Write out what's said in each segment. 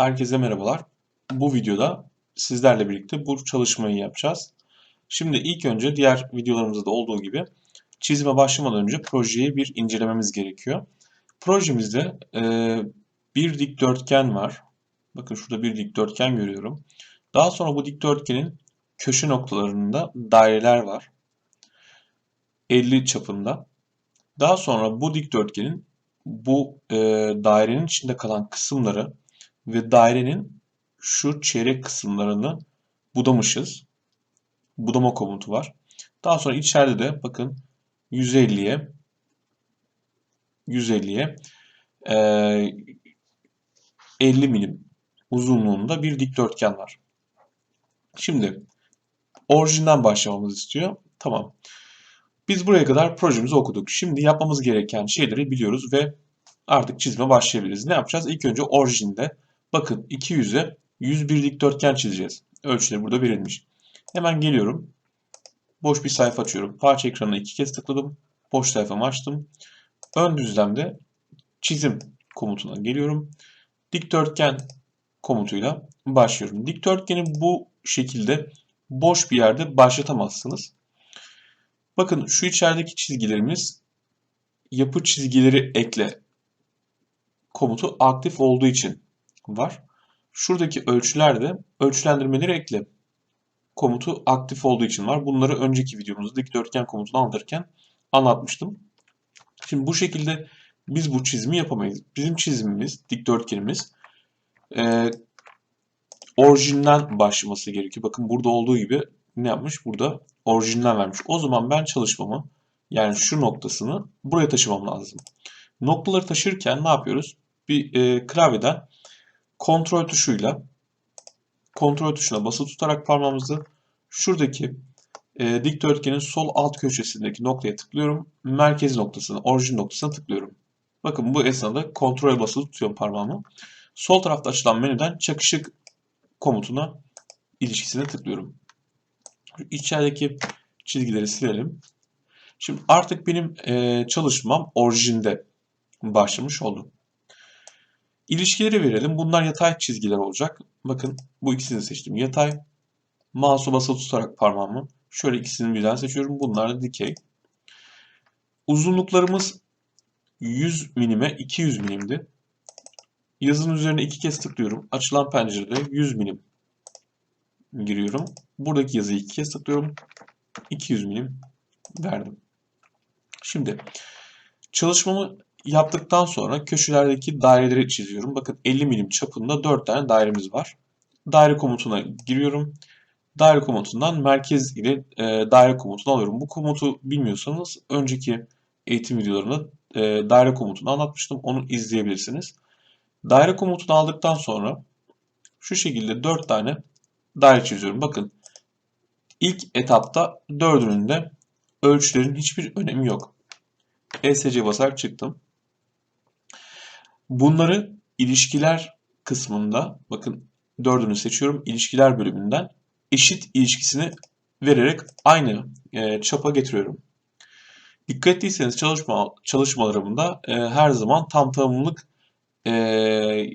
Herkese merhabalar. Bu videoda sizlerle birlikte bu çalışmayı yapacağız. Şimdi ilk önce diğer videolarımızda da olduğu gibi çizime başlamadan önce projeyi bir incelememiz gerekiyor. Projemizde e, bir dikdörtgen var. Bakın şurada bir dikdörtgen görüyorum. Daha sonra bu dikdörtgenin köşe noktalarında daireler var. 50 çapında. Daha sonra bu dikdörtgenin bu e, dairenin içinde kalan kısımları ve dairenin şu çeyrek kısımlarını budamışız. Budama komutu var. Daha sonra içeride de bakın 150'ye 150'ye e, 50 milim uzunluğunda bir dikdörtgen var. Şimdi orijinden başlamamız istiyor. Tamam. Biz buraya kadar projemizi okuduk. Şimdi yapmamız gereken şeyleri biliyoruz ve artık çizime başlayabiliriz. Ne yapacağız? İlk önce orijinde bakın 200'e 101 dikdörtgen çizeceğiz. Ölçüleri burada verilmiş. Hemen geliyorum. Boş bir sayfa açıyorum. Parça ekranına iki kez tıkladım. Boş sayfamı açtım. Ön düzlemde çizim komutuna geliyorum. Dikdörtgen komutuyla başlıyorum. Dikdörtgeni bu şekilde boş bir yerde başlatamazsınız. Bakın şu içerideki çizgilerimiz yapı çizgileri ekle komutu aktif olduğu için var. Şuradaki ölçüler de ölçülendirmeleri ekle komutu aktif olduğu için var. Bunları önceki videomuzda dikdörtgen komutunu anlatırken anlatmıştım. Şimdi bu şekilde biz bu çizimi yapamayız. Bizim çizimimiz, dikdörtgenimiz e, orijinden başlaması gerekiyor. Bakın burada olduğu gibi ne yapmış? Burada orijinden vermiş. O zaman ben çalışmamı yani şu noktasını buraya taşımam lazım. Noktaları taşırken ne yapıyoruz? Bir e, klavyeden kontrol tuşuyla kontrol tuşuna basılı tutarak parmağımızı şuradaki e, dikdörtgenin sol alt köşesindeki noktaya tıklıyorum. Merkez noktasına, orijin noktasına tıklıyorum. Bakın bu esnada kontrol basılı tutuyorum parmağımı. Sol tarafta açılan menüden çakışık komutuna ilişkisine tıklıyorum. İçerideki çizgileri silelim. Şimdi artık benim e, çalışmam orijinde başlamış oldu. İlişkileri verelim. Bunlar yatay çizgiler olacak. Bakın bu ikisini seçtim. Yatay. Mouse'u basılı tutarak parmağımı şöyle ikisini birden seçiyorum. Bunlar da dikey. Uzunluklarımız 100 milime 200 milimdi. Yazının üzerine iki kez tıklıyorum. Açılan pencerede 100 milim giriyorum. Buradaki yazıyı iki kez tıklıyorum. 200 milim verdim. Şimdi çalışmamı yaptıktan sonra köşelerdeki daireleri çiziyorum. Bakın 50 milim çapında 4 tane dairemiz var. Daire komutuna giriyorum. Daire komutundan merkez ile e, daire komutunu alıyorum. Bu komutu bilmiyorsanız önceki eğitim videolarında e, daire komutunu anlatmıştım. Onu izleyebilirsiniz. Daire komutunu aldıktan sonra şu şekilde 4 tane daire çiziyorum. Bakın ilk etapta dördünün de ölçülerin hiçbir önemi yok. ESC basarak çıktım. Bunları ilişkiler kısmında bakın dördünü seçiyorum. İlişkiler bölümünden eşit ilişkisini vererek aynı e, çapa getiriyorum. Dikkat ettiyseniz çalışma çalışmalarımda e, her zaman tam tanımlılık e,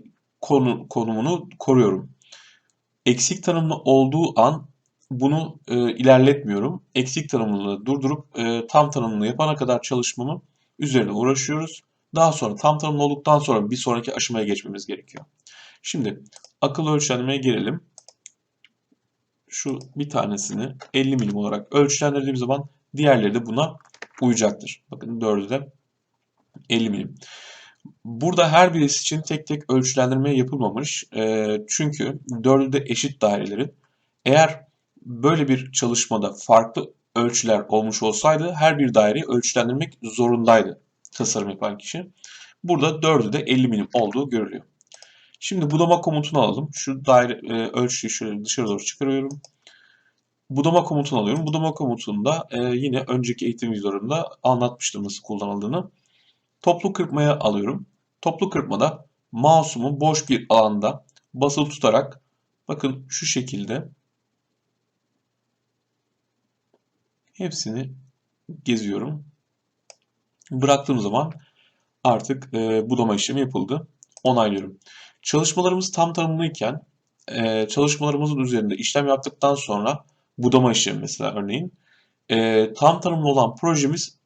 konu, konumunu koruyorum. Eksik tanımlı olduğu an bunu e, ilerletmiyorum. Eksik tanımlılığı durdurup e, tam tanımlı yapana kadar çalışmamı üzerine uğraşıyoruz. Daha sonra tam tanımlı olduktan sonra bir sonraki aşamaya geçmemiz gerekiyor. Şimdi akıllı ölçenlemeye gelelim. Şu bir tanesini 50 milim olarak ölçülendirdiğim zaman diğerleri de buna uyacaktır. Bakın dördü de 50 milim. Burada her birisi için tek tek ölçülendirme yapılmamış. E, çünkü dördü de eşit dairelerin. Eğer böyle bir çalışmada farklı ölçüler olmuş olsaydı her bir daireyi ölçülendirmek zorundaydı tasarım yapan kişi. Burada 4'ü de 50 milim olduğu görülüyor. Şimdi budama komutunu alalım. Şu daire e, ölçüyü şöyle dışarı doğru çıkarıyorum. Budama komutunu alıyorum. Budama komutunda e, yine önceki eğitim videolarında anlatmıştım nasıl kullanıldığını. Toplu kırpmaya alıyorum. Toplu kırpmada mouse'umu boş bir alanda basılı tutarak bakın şu şekilde hepsini geziyorum. Bıraktığım zaman artık e, budama işlemi yapıldı. Onaylıyorum. Çalışmalarımız tam tanımlıyken e, çalışmalarımızın üzerinde işlem yaptıktan sonra budama işlemi mesela örneğin e, tam tanımlı olan projemiz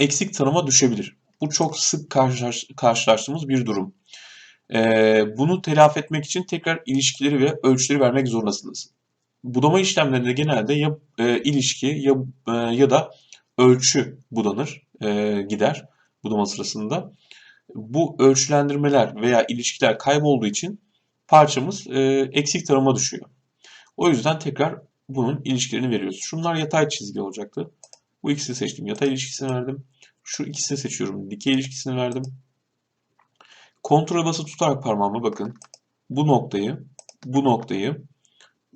eksik tanıma düşebilir. Bu çok sık karşılaş, karşılaştığımız bir durum. E, bunu telafi etmek için tekrar ilişkileri ve ölçüleri vermek zorundasınız. Budama işlemlerinde genelde ya e, ilişki ya e, ya da ölçü budanır, e, gider budama sırasında. Bu ölçülendirmeler veya ilişkiler kaybolduğu için parçamız e, eksik tanıma düşüyor. O yüzden tekrar bunun ilişkilerini veriyoruz. Şunlar yatay çizgi olacaktı. Bu ikisini seçtim. Yatay ilişkisini verdim. Şu ikisini seçiyorum. Dikey ilişkisini verdim. Kontrol bası tutarak parmağıma bakın. Bu noktayı, bu noktayı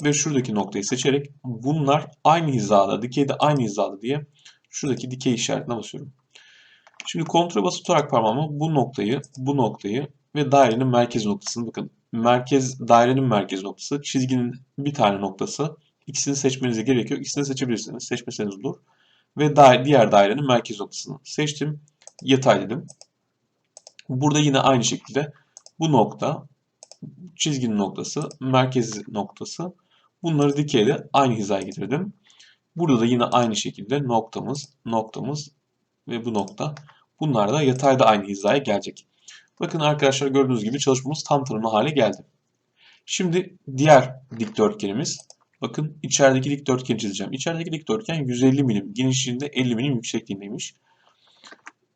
ve şuradaki noktayı seçerek bunlar aynı hizada, dikeyde aynı hizada diye şuradaki dikey işaretine basıyorum. Şimdi kontrol bası tutarak parmağımı bu noktayı, bu noktayı ve dairenin merkez noktasını bakın. Merkez, dairenin merkez noktası, çizginin bir tane noktası. İkisini seçmenize gerekiyor. İkisini seçebilirsiniz. Seçmeseniz olur. Ve daire, diğer dairenin merkez noktasını seçtim. Yatay dedim. Burada yine aynı şekilde bu nokta, çizginin noktası, merkez noktası. Bunları dikeyde aynı hizaya getirdim. Burada da yine aynı şekilde noktamız, noktamız ve bu nokta. Bunlar da yatayda aynı hizaya gelecek. Bakın arkadaşlar gördüğünüz gibi çalışmamız tam tanımlı hale geldi. Şimdi diğer dikdörtgenimiz. Bakın içerideki dikdörtgeni çizeceğim. İçerideki dikdörtgen 150 milim genişliğinde 50 milim yüksekliğindeymiş.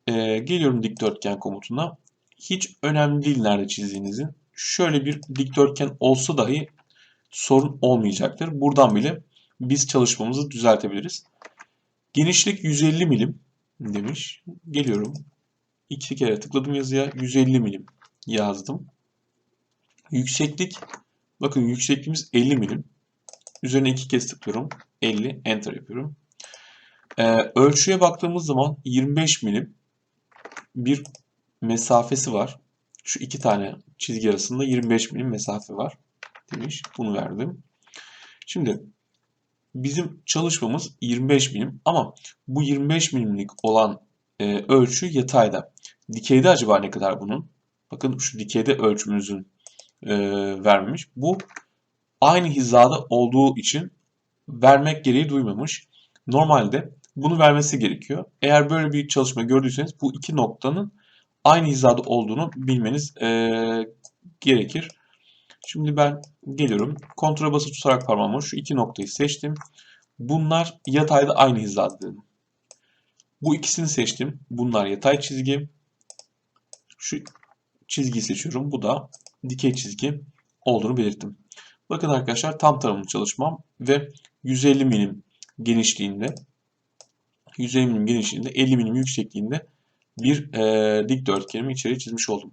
Ee, geliyorum dikdörtgen komutuna. Hiç önemli değil nerede çizdiğinizin. Şöyle bir dikdörtgen olsa dahi sorun olmayacaktır. Buradan bile biz çalışmamızı düzeltebiliriz. Genişlik 150 milim demiş. Geliyorum. İki kere tıkladım yazıya. 150 milim yazdım. Yükseklik bakın yüksekliğimiz 50 milim. Üzerine iki kez tıklıyorum. 50 enter yapıyorum. Ee, ölçüye baktığımız zaman 25 milim bir mesafesi var. Şu iki tane çizgi arasında 25 milim mesafe var demiş. Bunu verdim. Şimdi bizim çalışmamız 25 milim ama bu 25 milimlik olan e, ölçü yatayda. Dikeyde acaba ne kadar bunun? Bakın şu dikeyde ölçümüzün e, vermiş. Bu aynı hizada olduğu için vermek gereği duymamış. Normalde bunu vermesi gerekiyor. Eğer böyle bir çalışma gördüyseniz bu iki noktanın aynı hizada olduğunu bilmeniz e, gerekir. Şimdi ben geliyorum. Kontrol basıp tutarak parmağımla şu iki noktayı seçtim. Bunlar yatayda aynı hizada dedim. Bu ikisini seçtim. Bunlar yatay çizgi. Şu çizgiyi seçiyorum. Bu da dikey çizgi olduğunu belirttim. Bakın arkadaşlar tam tanımlı çalışmam ve 150 milim genişliğinde 150 milim genişliğinde 50 milim yüksekliğinde bir e, dikdörtgenimi içeri çizmiş oldum.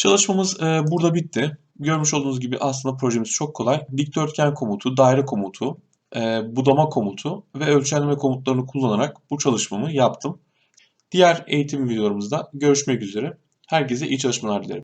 Çalışmamız e, burada bitti. Görmüş olduğunuz gibi aslında projemiz çok kolay. Dikdörtgen komutu, daire komutu, e, budama komutu ve ölçenleme komutlarını kullanarak bu çalışmamı yaptım. Diğer eğitim videolarımızda görüşmek üzere. Herkese iyi çalışmalar dilerim.